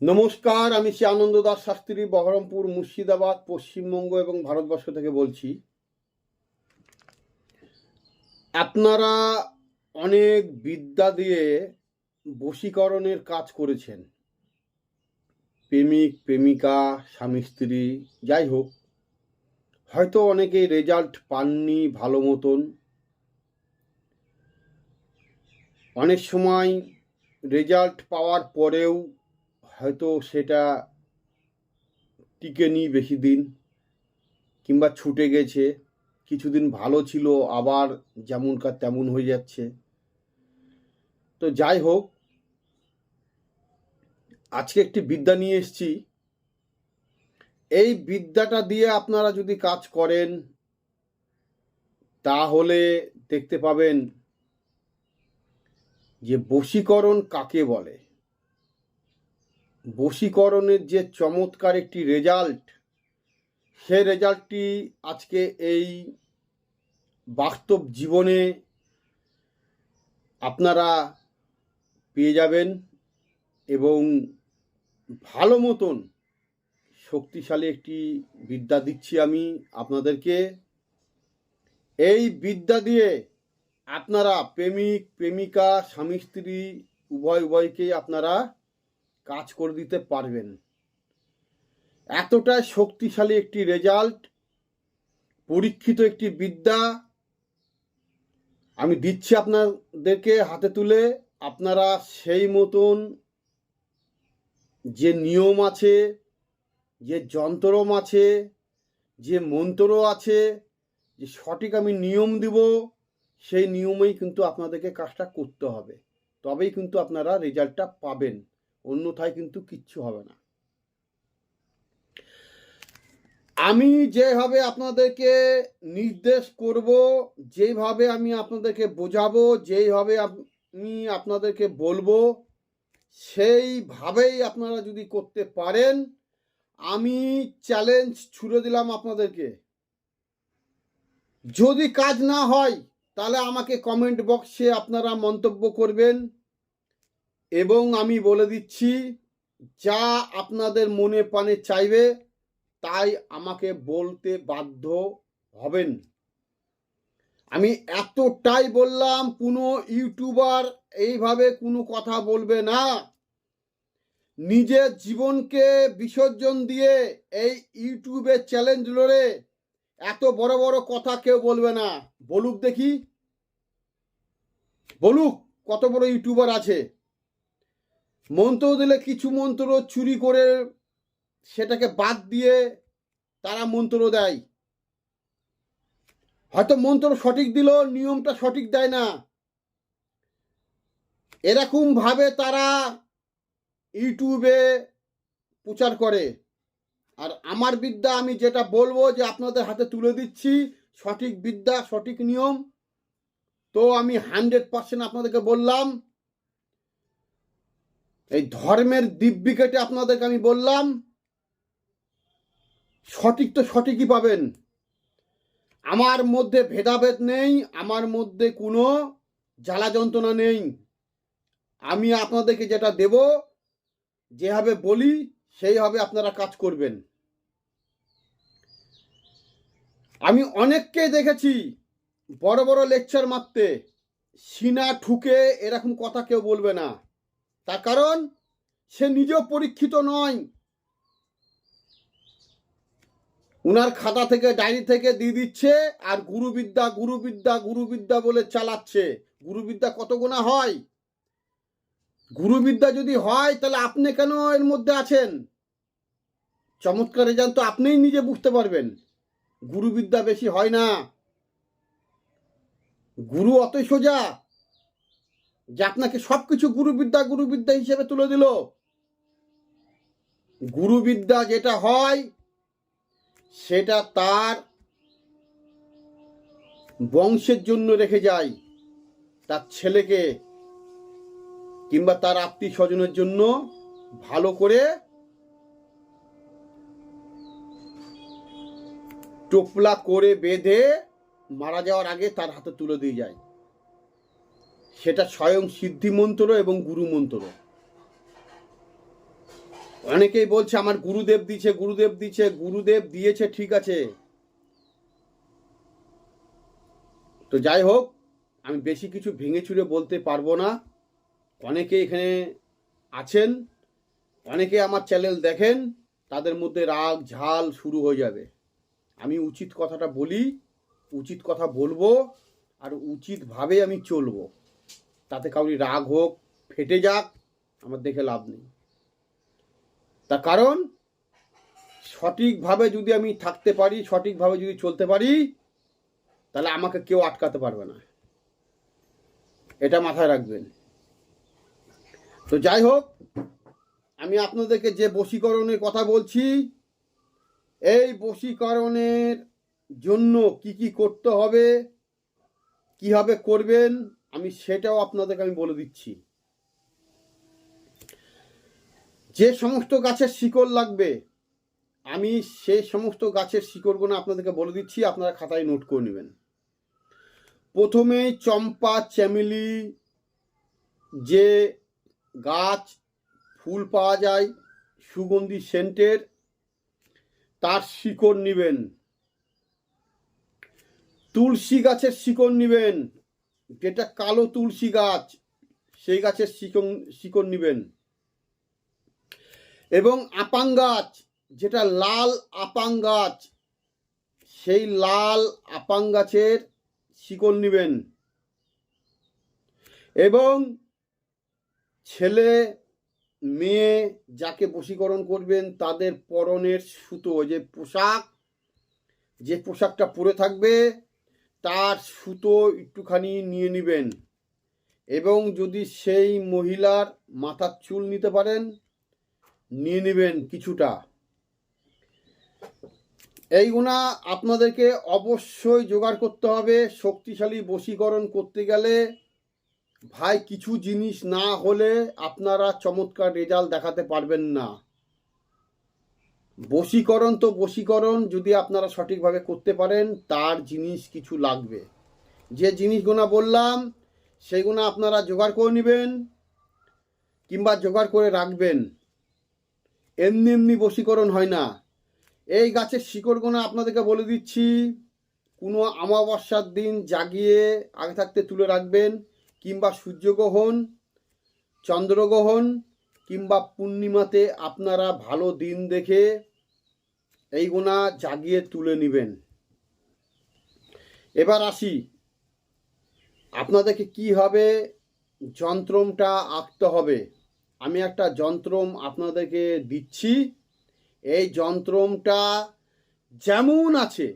নমস্কার, আমি শ্রী আনন্দ দাস শাস্ত্রী, বহরমপুর, মুর্শিদাবাদ, পশ্চিমবঙ্গ এবং ভারতবর্ষ থেকে বলছি। আপনারা অনেক বিদ্যা দিয়ে বশীকরণের কাজ করেছেন। প্রেমিক, প্রেমিকা, স্বামী, স্ত্রী, যাই হোক, হয়তো অনেকেই রেজাল্ট পাননি ভালো মতন। অনেক সময় রেজাল্ট পাওয়ার পরেও হয়তো সেটা টিকে নি বেশি দিন, কিংবা ছুটে গেছে। কিছুদিন ভালো ছিল, আবার যেমনকার তেমন হয়ে যাচ্ছে। তো যাই হোক, আজকে একটি বিদ্যা নিয়ে এসেছি। এই বিদ্যাটা দিয়ে আপনারা যদি কাজ করেন, তাহলে দেখতে পাবেন যে বশীকরণ কাকে বলে? বশীকরণের যে চমৎকার একটি রেজাল্ট সে রেজাল্টটি আজকে এই বাস্তব জীবনে আপনারা পেয়ে যাবেন এবং ভালো মতন শক্তিশালী একটি বিদ্যা দিচ্ছি আমি আপনাদেরকে। এই বিদ্যা দিয়ে আপনারা প্রেমিক, প্রেমিকা, স্বামী, স্ত্রী, উভয়, উভয়কেই আপনারা কাজ করে দিতে পারবেন। এতটাই শক্তিশালী একটি রেজাল্ট পরীক্ষিত একটি বিদ্যা। আমি দিচ্ছি আপনাদেরকে হাতে তুলে। আপনারা সেই মতন যে নিয়ম আছে, যে যন্ত্রম আছে, যে মন্ত্র আছে, যে সঠিক আমি নিয়ম দিব, সেই নিয়মেই কিন্তু আপনাদেরকে কাজটা করতে হবে। তবেই কিন্তু আপনারা রেজাল্টটা পাবেন। অন্যথায় কিন্তু কিচ্ছু হবে না। আমি যেভাবে আপনাদেরকে নির্দেশ করব, যেভাবে আমি আপনাদেরকে বোঝাবো যেইভাবে আমি আপনাদেরকে বলব, সেইভাবেই আপনারা যদি করতে পারেন, আমি চ্যালেঞ্জ ছুড়ে দিলাম আপনাদেরকে। যদি কাজ না হয়, তাহলে আমাকে কমেন্ট বক্সে আপনারা মন্তব্য করবেন। এবং আমি বলে দিচ্ছি, যা আপনাদের মনে পানে চাইবে, তাই আমাকে বলতে বাধ্য হবেন। আমি এতটাই বললাম, কোনো ইউটিউবার এইভাবে কোনো কথা বলবে না। নিজের জীবনকে বিসর্জন দিয়ে এই ইউটিউবে চ্যালেঞ্জ লড়ে এত বড় বড় কথা কেউ বলবে না। বলুক দেখি। বলুক কত বড় ইউটিউবার আছে। মন্ত্র দিলে কিছু মন্ত্র চুরি করে সেটাকে বাদ দিয়ে তারা মন্ত্র দেয়। হয়তো মন্ত্র সঠিক দিল নিয়মটা সঠিক দেয় না। এরকম ভাবে তারা ইউটিউবে প্রচার করে। আর আমার বিদ্যা, আমি যেটা বলব যে আপনাদের হাতে তুলে দিচ্ছি, সঠিক বিদ্যা, সঠিক নিয়ম। তো আমি হান্ড্রেড পার্সেন্ট আপনাদেরকে বললাম এই ধর্মের দিব্যি কেটে আপনাদেরকে আমি বললাম, সঠিক তো সঠিকই পাবেন। আমার মধ্যে ভেদাভেদ নেই, আমার মধ্যে কোনো জ্বালা যন্ত্রণা নেই। আমি আপনাদেরকে যেটা দেব, যেভাবে বলি, সেইভাবে আপনারা কাজ করবেন। আমি অনেককে দেখেছি, বড় বড় লেকচার মারতে, সিনা ঠুকে এরকম কথা কেউ বলবে না। তার কারণ, সে নিজেও পরীক্ষিত নয়। উনার খাতা থেকে, ডায়েরি থেকে দিয়ে দিচ্ছে, আর গুরুবিদ্যা গুরুবিদ্যা গুরুবিদ্যা বলে চালাচ্ছে। গুরুবিদ্যা কত গোনা হয়? গুরুবিদ্যা যদি হয়, তাহলে আপনি কেন এর মধ্যে আছেন? চমৎকার রেজাল্ট তো আপনিই নিজে বুঝতে পারবেন। গুরুবিদ্যা বেশি হয় না। গুরু অতই সোজা। যে আপনাকে সবকিছু গুরুবিদ্যা গুরুবিদ্যা হিসেবে তুলে দিল। গুরুবিদ্যা যেটা হয়, সেটা তার বংশের জন্য রেখে যায়, তার ছেলেকে কিংবা তার আত্মীয় স্বজনের জন্য ভালো করে টোপলা করে বেঁধে মারা যাওয়ার আগে তার হাতে তুলে দিয়ে যায়। সেটা স্বয়ং সিদ্ধি মন্ত্র এবং গুরু মন্ত্র অনেকেই বলছে, আমার গুরুদেব দিছে গুরুদেব দিছে গুরুদেব দিয়েছে, ঠিক আছে। তো যাই হোক, আমি বেশি কিছু ভেঙে চুরে বলতে পারব না। অনেকে এখানে আছেন, অনেকে আমার চ্যানেল দেখেন, তাদের মধ্যে রাগ, ঝাল শুরু হয়ে যাবে। আমি উচিত কথাটা বলি, উচিত কথা বলব, আর উচিতভাবে আমি চলবো। তাতে কাউরি রাগ হোক, ফেটে যাক, আমার দেখে লাভ নেই। তার কারণ, সঠিকভাবে যদি আমি থাকতে পারি, সঠিকভাবে যদি চলতে পারি, তাহলে আমাকে কেউ আটকাতে পারবে না। এটা মাথায় রাখবেন। তো যাই হোক, আমি আপনাদেরকে যে বশীকরণের কথা বলছি, এই বশীকরণের জন্য কি কি করতে হবে, কীভাবে করবেন আমি সেটাও আপনাদেরকে আমি বলে দিচ্ছি। যে সমস্ত গাছের শিকড় লাগবে, আমি সেই সমস্ত গাছের শিকড়গুলো আপনাদেরকে বলে দিচ্ছি, আপনারা খাতায় নোট করে নেবেন। প্রথমে চম্পা, চ্যামেলি, যে গাছ ফুল পাওয়া যায়, সুগন্ধি সেন্টের, তার শিকড় নেবেন। তুলসী গাছের শিকড় নেবেন। যেটা কালো তুলসী গাছ, সেই গাছের শিকন শিকড় নেবেন। এবং আপাং গাছ, যেটা লাল আপাং গাছ, সেই লাল আপাং গাছের শিকড় নেবেন। এবং ছেলে, মেয়ে যাকে বশীকরণ করবেন, তাদের পরনের সুতো যে পোশাক, যে পোশাকটা পরে থাকবে তার সুতো একটুখানি নিয়ে নেবেন এবং যদি সেই মহিলার মাথার চুল নিতে পারেন, নিয়ে নেবেন কিছুটা। এইগুলা আপনাদেরকে অবশ্যই জোগাড় করতে হবে, শক্তিশালী বশীকরণ করতে গেলে। ভাই, কিছু জিনিস না হলে আপনারা চমৎকার রেজাল্ট দেখাতে পারবেন না। বশীকরণ তো বশীকরণ, যদি আপনারা সঠিকভাবে করতে পারেন, তার জিনিস কিছু লাগবে। যে জিনিসগুলো বললাম সেগুলো আপনারা জোগাড় করে নেবেন, কিংবা জোগাড় করে রাখবেন। এমনি এমনি বশীকরণ হয় না। এই গাছের শিকড়গুলো আপনাদেরকে বলে দিচ্ছি, কোনো অমাবস্যার দিন জাগিয়ে আগে থাকতে তুলে রাখবেন, কিংবা সূর্যগ্রহণ, চন্দ্রগ্রহণ, কিংবা পূর্ণিমাতে আপনারা ভালো দিন দেখে এইগুলা জাগিয়ে তুলে নেবেন। এবার আসি, আপনাদেরকে কীভাবে যন্ত্রমটা আঁকতে হবে। আমি একটা যন্ত্রম আপনাদেরকে দিচ্ছি। এই যন্ত্রমটা যেমন আছে,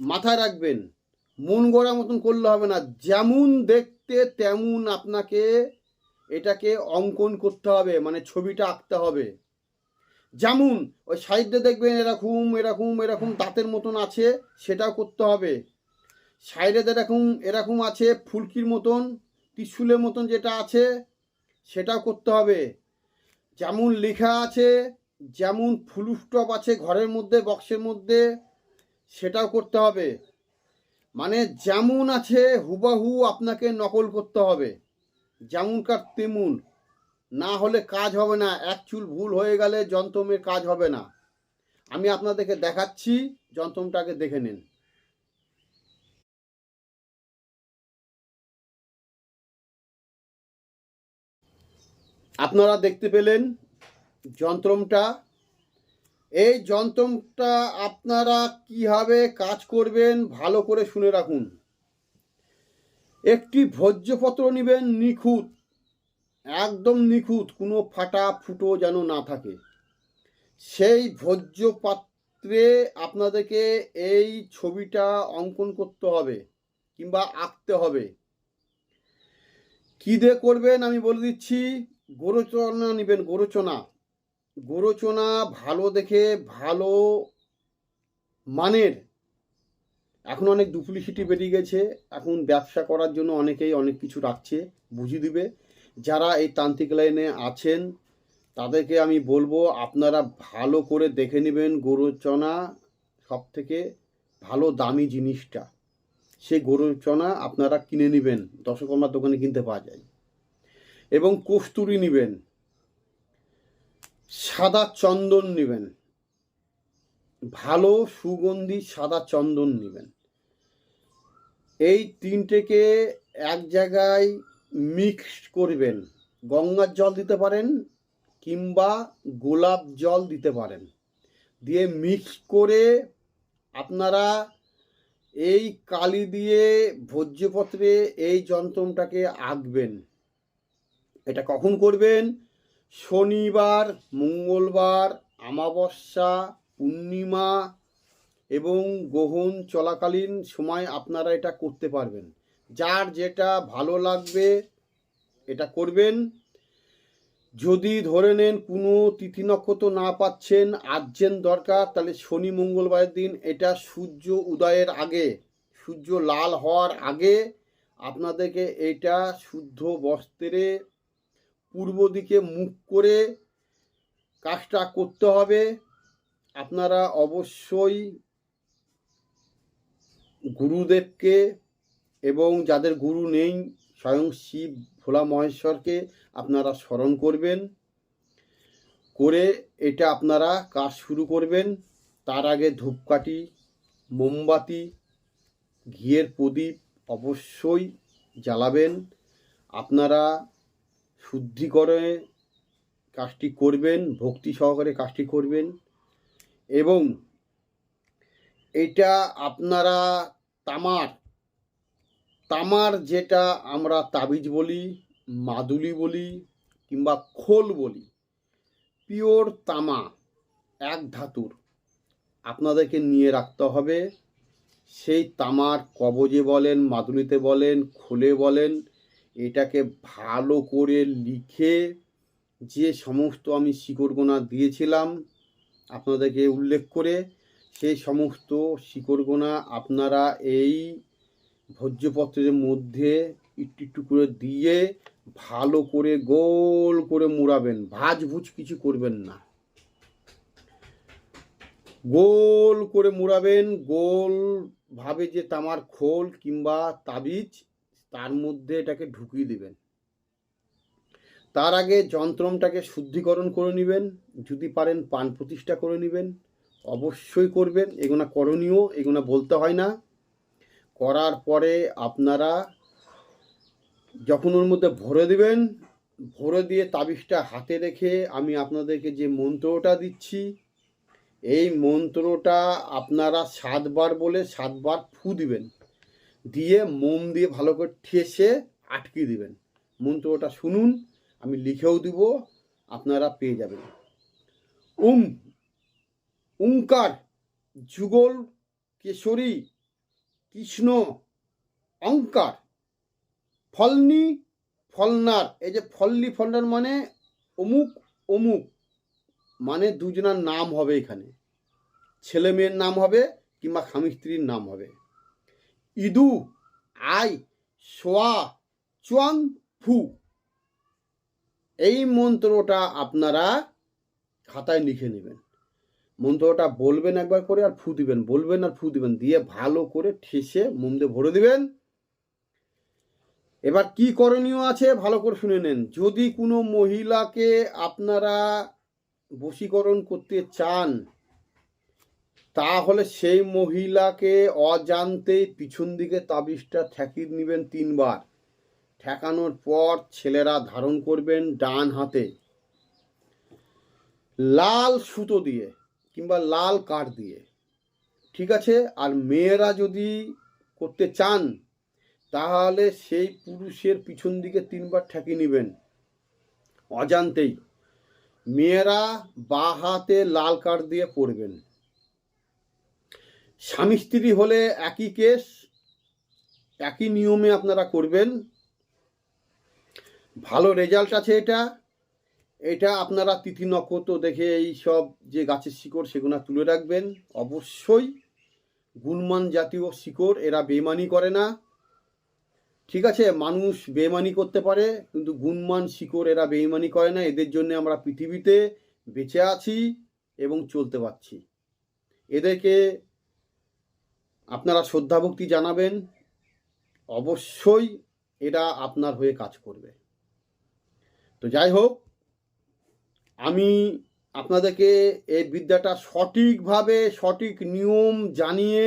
মাথায় রাখবেন, মন গড়া মতন করলে হবে না। যেমন দেখতে তেমন আপনাকে এটাকে অঙ্কন করতে হবে মানে ছবিটা আঁকতে হবে। যেমন ওই সাইডে দেখবেন এরকম এরকম এরকম দাঁতের মতন আছে, সেটাও করতে হবে। সাইডে এরকম এরকম আছে ফুলকির মতন, ত্রিশুলের মতন যেটা আছে, সেটাও করতে হবে। যেমন লেখা আছে, যেমন ফুল স্টপ আছে ঘরের মধ্যে, বক্সের মধ্যে, সেটাও করতে হবে। মানে যেমন আছে, হুবাহু আপনাকে নকল করতে হবে। যেমনকার তেমন। না হলে কাজ হবে না, এক চুল ভুল হয়ে গেলে যন্ত্রমের কাজ হবে না। আমি আপনাদেরকে দেখাচ্ছি, যন্ত্রমটাকে দেখে নিন। আপনারা দেখতে পেলেন যন্ত্রমটা। এই যন্ত্রমটা আপনারা কীভাবে কাজ করবেন ভালো করে শুনে রাখুন। একটি ভোজ্যপত্র নেবেন নিখুঁত। একদম নিখুঁত, কোনো ফাটা ফুটো যেন না থাকে। সেই ভোজ্য পাত্রে আপনাদেরকে এই ছবিটা অঙ্কন করতে হবে কিংবা আঁকতে হবে। কী দিয়ে করবেন আমি বলে দিচ্ছি, গোরচনা নেবেন, গোরচনা। গোরচনা ভালো দেখে, ভালো মানের। এখন অনেক ডুপ্লিসিটি বেরিয়ে গেছে, এখন ব্যবসা করার জন্য অনেকেই অনেক কিছু রাখছে, বুঝিয়ে দিবে। যারা এই তান্ত্রিক লাইনে আছেন, তাদেরকে আমি বলব আপনারা ভালো করে দেখে নেবেন গরুচনা সব থেকে ভালো দামি জিনিসটা। সেই গরুচনা আপনারা কিনে নেবেন দশকর্মার দোকানে কিনতে পাওয়া যায়। এবং কস্তুরি নেবেন, সাদা চন্দন নেবেন, ভালো সুগন্ধি সাদা চন্দন নেবেন। এই তিনটেকে এক জায়গায় মিক্স করবেন। গঙ্গার জল দিতে পারেন কিংবা গোলাপ জল দিতে পারেন। দিয়ে মিক্স করে আপনারা এই কালি দিয়ে ভোজ্যপত্রে এই যন্ত্রটাকে আঁকবেন। এটা কখন করবেন? শনিবার, মঙ্গলবার আমাবস্যা পূর্ণিমা এবং গ্রহণ চলাকালীন সময় আপনারা এটা করতে পারবেন। যার যেটা ভালো লাগবে, এটা করবেন। যদি ধরে নেন কোনো তিথি নক্ষত্র না পাচ্ছেন, আর্জেন্ট দরকার, তাহলে শনি মঙ্গলবারের দিন, এটা সূর্য উদয়ের আগে, সূর্য লাল হওয়ার আগে আপনাদেরকে এটা শুদ্ধ বস্ত্রে পূর্ব দিকে মুখ করে কাজটা করতে হবে। আপনারা অবশ্যই গুরুদেবকে এবং যাদের গুরু নেই, স্বয়ং শিব ভোলা মহেশ্বরকে আপনারা স্মরণ করবেন। করে এটা আপনারা কাজ শুরু করবেন। তার আগে ধূপকাঠি, মোমবাতি, ঘিয়ের প্রদীপ অবশ্যই জ্বালাবেন। আপনারা শুদ্ধিকরণে কাজটি করবেন, ভক্তি সহকারে কাজটি করবেন এবং এটা আপনারা তামার তামার যেটা আমরা তাবিজ বলি, মাদুলি বলি কিংবা খোল বলি, পিওর তামা, এক ধাতুর আপনাদেরকে নিয়ে রাখতে হবে। সেই তামার কবজে বলেন, মাদুলিতে বলেন, খোলে বলেন, এটাকে ভালো করে লিখে যে সমস্ত আমি শিকড়গোনা দিয়েছিলাম আপনাদেরকে উল্লেখ করে, সেই সমস্ত শিকড়গোনা আপনারা এই ভোজ্যপত্রের মধ্যে একটু একটু করে দিয়ে ভালো করে গোল করে মুড়াবেন। ভাজ ভুজ কিছু করবেন না। গোল করে মুড়াবেন। গোল ভাবে যে তামার খোল কিংবা তাবিজ, তার মধ্যে এটাকে ঢুকিয়ে দিবেন। তার আগে যন্ত্রমটাকে শুদ্ধিকরণ করে নেবেন। যদি পারেন পান প্রতিষ্ঠা করে নেবেন। অবশ্যই করবেন। এগুলো করণীয় এগুলো বলতে হয় না। করার পরে আপনারা যখন ওর মধ্যে ভরে দিবেন, ভরে দিয়ে তাবিজটা হাতে রেখে আমি আপনাদেরকে যে মন্ত্রটা দিচ্ছি, এই মন্ত্রটা আপনারা সাতবার বলে সাতবার ফু দিবেন। দিয়ে মোম দিয়ে ভালো করে ঠেসে আটকে দিবেন। মন্ত্রটা শুনুন, আমি লিখেও দিব, আপনারা পেয়ে যাবেন। উম, উঙ্কার, যুগল, কেশরী কৃষ্ণ অঙ্কার ফলনি, ফলনার। এই যে ফলনি, ফলনার মানে অমুক অমুক মানে দুজনার নাম হবে এখানে। ছেলে মেয়ের নাম হবে কিংবা স্বামী স্ত্রীর নাম হবে। ইদু, আই, সোয়া, চুয়াং, ফু। এই মন্ত্রটা আপনারা খাতায় লিখে নেবেন। মন্ত্রটা বলবেন একবার করে আর ফু দিবেন, বলবেন আর ফু দিবেন, দিয়ে ভালো করে ঠেসে মুম দিয়ে ভরে দিবেন। এবার কি করণীয় আছে ভালো করে শুনে নেন। যদি কোনো মহিলাকে আপনারা বশীকরণ করতে চান, তাহলে সেই মহিলাকে অজান্তেই পিছন দিকে তাবিজটা ঠেকিয়ে নেবেন তিনবার। ঠেকানোর পর ছেলেরা ধারণ করবেন ডান হাতে। লাল সুতো দিয়ে। কিংবা লাল কাঠ দিয়ে। ঠিক আছে? আর মেয়েরা যদি করতে চান, তাহলে সেই পুরুষের পিছন দিকে তিনবার ঠেকিয়ে নেবেন। অজান্তেই। মেয়েরা বা হাতে লাল কাঠ দিয়ে পড়বেন। স্বামী স্ত্রী হলে একই কেস, একই নিয়মে আপনারা করবেন। ভালো রেজাল্ট আছে এটা। এটা আপনারা তিথি নক্ষত্র দেখে এই সব যে গাছের শিকড় সেগুলো তুলে রাখবেন। অবশ্যই গুণমান জাতীয় শিকড় এরা বেমানি করে না। ঠিক আছে, মানুষ বেমানি করতে পারে, কিন্তু গুণমান শিকড় এরা বেইমানি করে না। এদের জন্য আমরা পৃথিবীতে বেঁচে আছি এবং চলতে পারছি। এদেরকে আপনারা শ্রদ্ধাভক্তি জানাবেন। অবশ্যই এরা আপনার হয়ে কাজ করবে। তো যাই হোক আমি আপনাদেরকে এই বিদ্যাটা সঠিকভাবে সঠিক নিয়ম জানিয়ে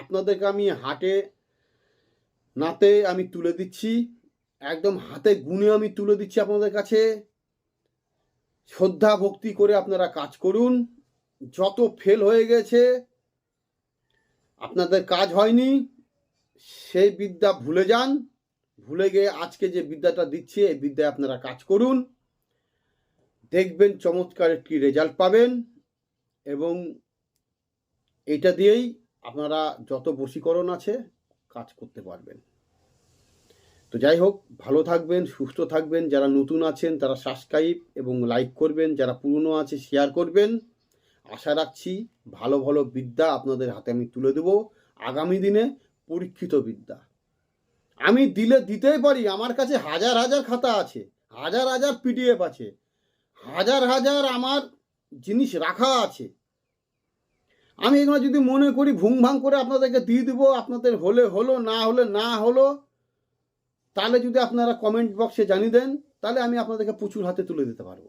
আপনাদেরকে আমি হাটে নাতে আমি তুলে দিচ্ছি। একদম হাতে গুনে আমি তুলে দিচ্ছি আপনাদের কাছে। শ্রদ্ধা ভক্তি করে আপনারা কাজ করুন। যত ফেল হয়ে গেছে, আপনাদের কাজ হয়নি, সেই বিদ্যা ভুলে যান। ভুলে গিয়ে আজকে যে বিদ্যাটা দিচ্ছি, এই বিদ্যায় আপনারা কাজ করুন। দেখবেন চমৎকার একটি রেজাল্ট পাবেন এবং এটা দিয়েই আপনারা যত বশীকরণ আছে কাজ করতে পারবেন। তো যাই হোক, ভালো থাকবেন, সুস্থ থাকবেন, যারা নতুন আছেন তারা সাবস্ক্রাইব এবং লাইক করবেন, যারা পুরনো আছে শেয়ার করবেন। আশা রাখছি ভালো ভালো বিদ্যা আপনাদের হাতে আমি তুলে দেব আগামী দিনে পরীক্ষিত বিদ্যা। আমি দিলে দিতেই পারি, আমার কাছে হাজার হাজার খাতা আছে, হাজার হাজার পিডিএফ আছে। হাজার হাজার আমার জিনিস রাখা আছে। আমি এগুলো যদি মনে করি, ভুং ভাং করে আপনাদেরকে দিয়ে দেবো, আপনাদের হলে হলো, না হলে না হলো, তাহলে যদি আপনারা কমেন্ট বক্সে জানিয়ে দেন, তাহলে আমি আপনাদেরকে প্রচুর হাতে তুলে দিতে পারব।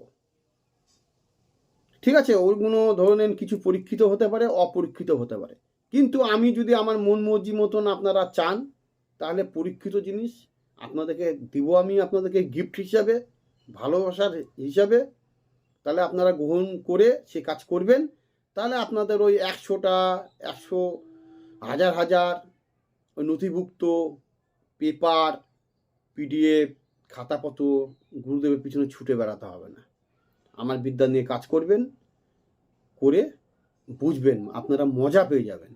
ঠিক আছে? ওইগুলো ধরে নেন, কিছু পরীক্ষিত হতে পারে, অপরীক্ষিত হতে পারে। কিন্তু আমি যদি আমার মন মর্জি মতন আপনারা চান, তাহলে পরীক্ষিত জিনিস আপনাদেরকে দিব আমি আপনাদেরকে গিফট হিসাবে, ভালোবাসার হিসাবে তাহলে আপনারা গ্রহণ করে সে কাজ করবেন। তাহলে আপনাদের ওই একশোটা, একশো হাজার হাজার ওই নথিভুক্ত পেপার, পিডিএফ, খাতাপত্র গুরুদেবের পিছনে ছুটে বেড়াতে হবে না। আমার বিদ্যা নিয়ে কাজ করবেন, করে বুঝবেন, আপনারা মজা পেয়ে যাবেন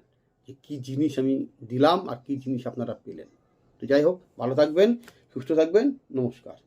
যে কী জিনিস আমি দিলাম আর কী জিনিস আপনারা পেলেন। তো যাই হোক, ভালো থাকবেন, সুস্থ থাকবেন, নমস্কার।